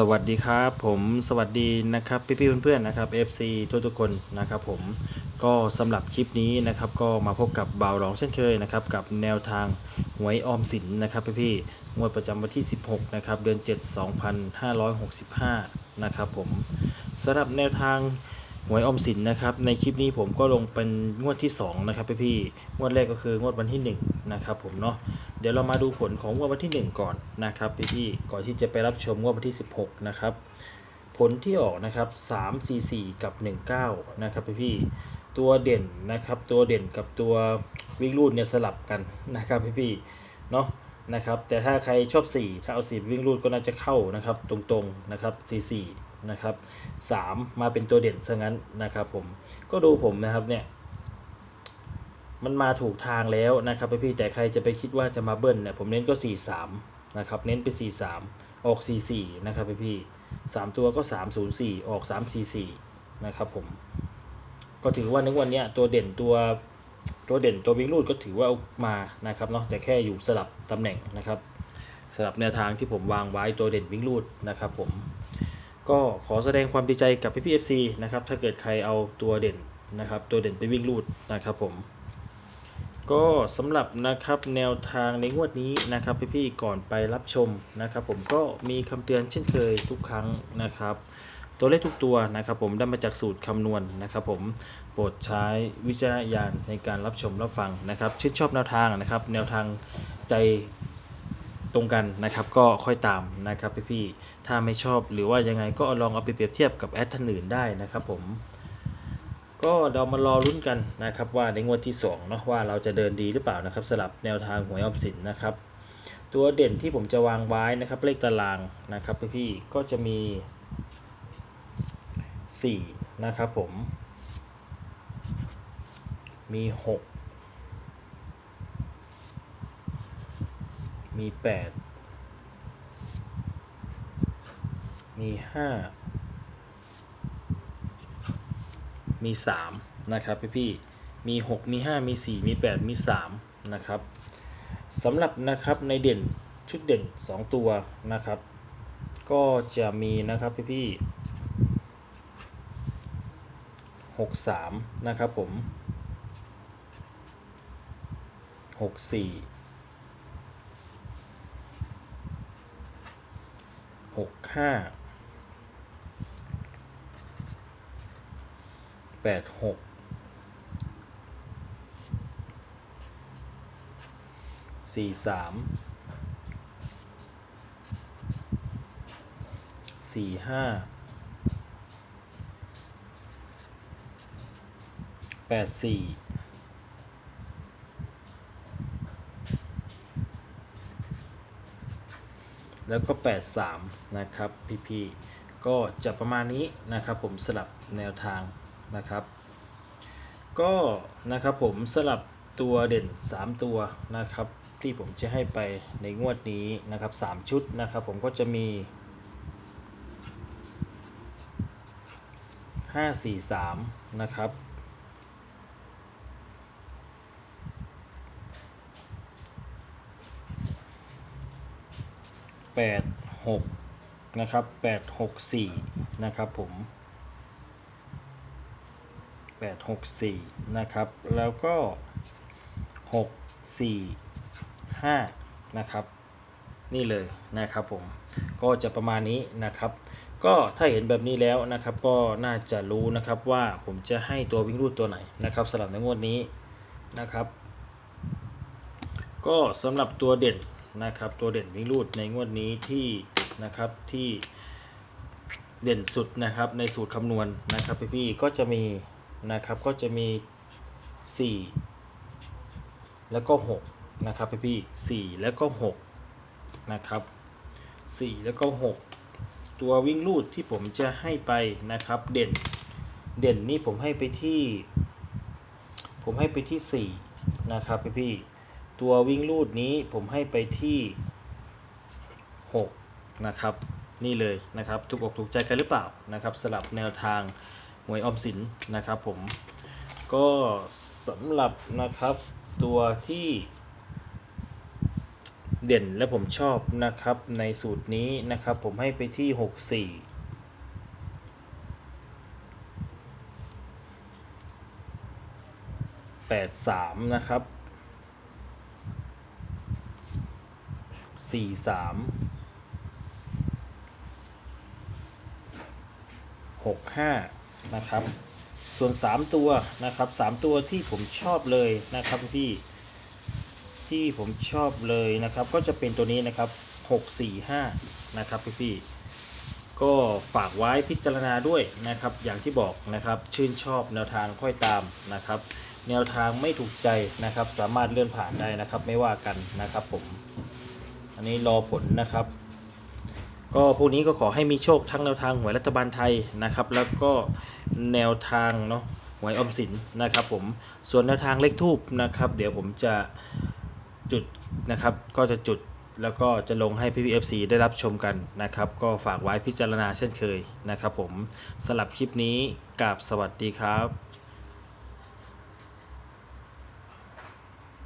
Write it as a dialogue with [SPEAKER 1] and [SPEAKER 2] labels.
[SPEAKER 1] สวัสดีครับผมสวัสดีนะครับพี่พี่ๆเพื่อนๆนะครับ FC ทุกทุกๆคนนะครับผมก็สำหรับคลิปนี้นะครับก็มาพบกับบ่าวรองเช่นเคยนะครับกับแนวทางหวยออมสินนะครับพี่พี่ๆงวดประจำวันที่ 16นะครับเดือน 7 2565 นะครับผมสำหรับแนวทาง หวยออมสินนะครับในคลิปนี้ผมก็ลงเป็นงวดที่2นะครับพี่พี่งวดแรกก็คืองวดวันที่1นะครับผมเนาะเดี๋ยวเรามาดูผลของงวดวันที่ 1 ก่อนนะครับพี่พี่ก่อนที่จะไปรับชมงวดวันที่ 16นะครับผลที่ออกนะครับ3 4 4 กับ 19นะครับพี่พี่ตัวเด่นนะครับตัวเด่นกับตัววิ่งรูดเนี่ยสลับกันนะครับพี่พี่เนาะนะครับแต่ถ้าใครชอบ 4 ถ้าเอา4วิ่งรูดก็น่าจะเข้านะครับตรงๆนะครับ 4 4 นะครับ3มาเป็นตัวเด่นซะงั้นนะครับผมก็ดูผมนะครับเนี่ยมันมาถูกทางแล้วนะครับพี่ๆแต่ใครจะไปคิดว่าจะมาเบิ้ลเนี่ยผมเน้นก็ 4 3นะครับเน้นไป 4 3 ออก 4 4 นะครับพี่ๆสามตัวก็ 3 0 4 ออก 3 4 4 นะครับผมก็ถือว่าในวันเนี้ยตัวเด่นตัวตัวเด่นตัววิ่งรูดก็ถือว่าเอามานะครับเนาะแต่แค่อยู่สลับตำแหน่งนะครับสลับแนวทางที่ผมวางไว้ตัวเด่นวิ่งรูดนะครับผม ก็ขอแสดงความดีใจกับพี่พีเอฟซีนะครับ ถ้าเกิดใครเอาตัวเด่นนะครับ ตัวเด่นไปวิ่งรูดนะครับผม ก็สำหรับนะครับแนวทางในงวดนี้นะครับพี่ๆก่อนไปรับชมนะครับ ผมก็มีคำเตือนเช่นเคยทุกครั้งนะครับ ตัวเลขทุกตัวนะครับ ผมได้มาจากสูตรคำนวณนะครับ ผมโปรดใช้วิจารณญาณในการรับชมรับฟังนะครับชื่นชอบแนวทางนะครับ แนวทางใจ รงกันนะครับ ก็ค่อยตามนะครับพี่ๆถ้าไม่ชอบหรือว่ายังไงก็ลองเอาไปเปรียบเทียบกับแอดท่านอื่นได้นะครับผมก็เรามารอลุ้นกันนะครับว่าในงวดที่2เนาะว่าเราจะเดินดีหรือเปล่านะครับสลับแนวทางหวยออมสินนะครับ ตัวเด่นที่ผมจะวางไว้นะครับเลขตารางนะครับพี่ๆก็จะมี 4 นะครับผมมี 6 มี8มี5มี3นะครับพี่พี่มี6มี5มี4มี8มี3นะครับสำหรับนะครับในเด่นชุดเด่น2ตัวนะครับ ก็จะมีนะครับพี่พี่หกสามนะครับผมหกสี่ หกห้าแปดหกสี่สามสี่ห้าแปดสี่ แล้วก็ 83 นะครับพี่ๆก็จะประมาณนี้นะครับผมสลับแนวทางนะครับ ก็นะครับผมสลับตัวเด่น 3 ตัวนะครับที่ผมจะให้ไปในงวดนี้นะครับ 3 ชุดนะครับ ผมก็จะมี 5 4 3 นะครับ แปดหกนะครับแปดหกสี่นะครับผมแปดหกสี่นะครับ แล้วก็หกสี่ห้านะครับ นี่เลยนะครับผม ก็จะประมาณนี้นะครับ ก็ถ้าเห็นแบบนี้แล้วนะครับ ก็น่าจะรู้นะครับว่าผมจะให้ตัววิ่งรูดตัวไหนนะครับสำหรับในงวดนี้นะครับ ก็สำหรับตัวเด่น นะครับตัวเด่นวิ่งรูดในงวดนี้ที่นะครับที่เด่นสุดนะครับในสูตรคำนวณนะครับพี่ๆก็จะมีนะครับก็จะมี 4 แล้วก็ 6 นะครับพี่ๆ4แล้วก็ 6 นะครับ 4 แล้วก็ 6 ตัววิ่งรูดที่ผมจะให้ไปนะครับเด่นเด่นนี่ผมให้ไปที่ ผมให้ไปที่ 4 นะครับพี่ๆ ตัววิ่งลูดนี้ผมให้ไปที่ 6 นะครับ นี่เลยนะครับถูกอกถูกใจกันหรือเปล่านะครับสลับแนวทางหวยออมสินนะครับผมก็สำหรับนะครับตัวที่เด่นและผมชอบนะครับในสูตรนี้นะครับ ผมให้ไปที่หกสี่แปดสามนะครับ สี่สามหกห้านะครับ ส่วน3ตัวนะครับ3ตัวที่ผมชอบเลยนะครับที่ที่ผมชอบเลยนะครับ ก็จะเป็นตัวนี้นะครับ645นะครับพี่พี่ก็ฝากไว้พิจารณาด้วยนะครับ อย่างที่บอกนะครับชื่นชอบแนวทางค่อยตามนะครับ แนวทางไม่ถูกใจนะครับ สามารถเลื่อนผ่านได้นะครับ ไม่ว่ากันนะครับผม อันนี้รอผลนะครับ ก็พวกนี้ก็ขอให้มีโชคทั้งแนวทางหวยรัฐบาลไทยนะครับ แล้วก็แนวทางเนาะหวยอมสินนะครับ ผมส่วนแนวทางเลขทูบนะครับ เดี๋ยวผมจะจุดนะครับ ก็จะจุดแล้วก็จะลงให้พี่พีเอฟซีได้รับชมกันนะครับ ก็ฝากไว้พิจารณาเช่นเคยนะครับ ผมสลับคลิปนี้กับสวัสดีครับ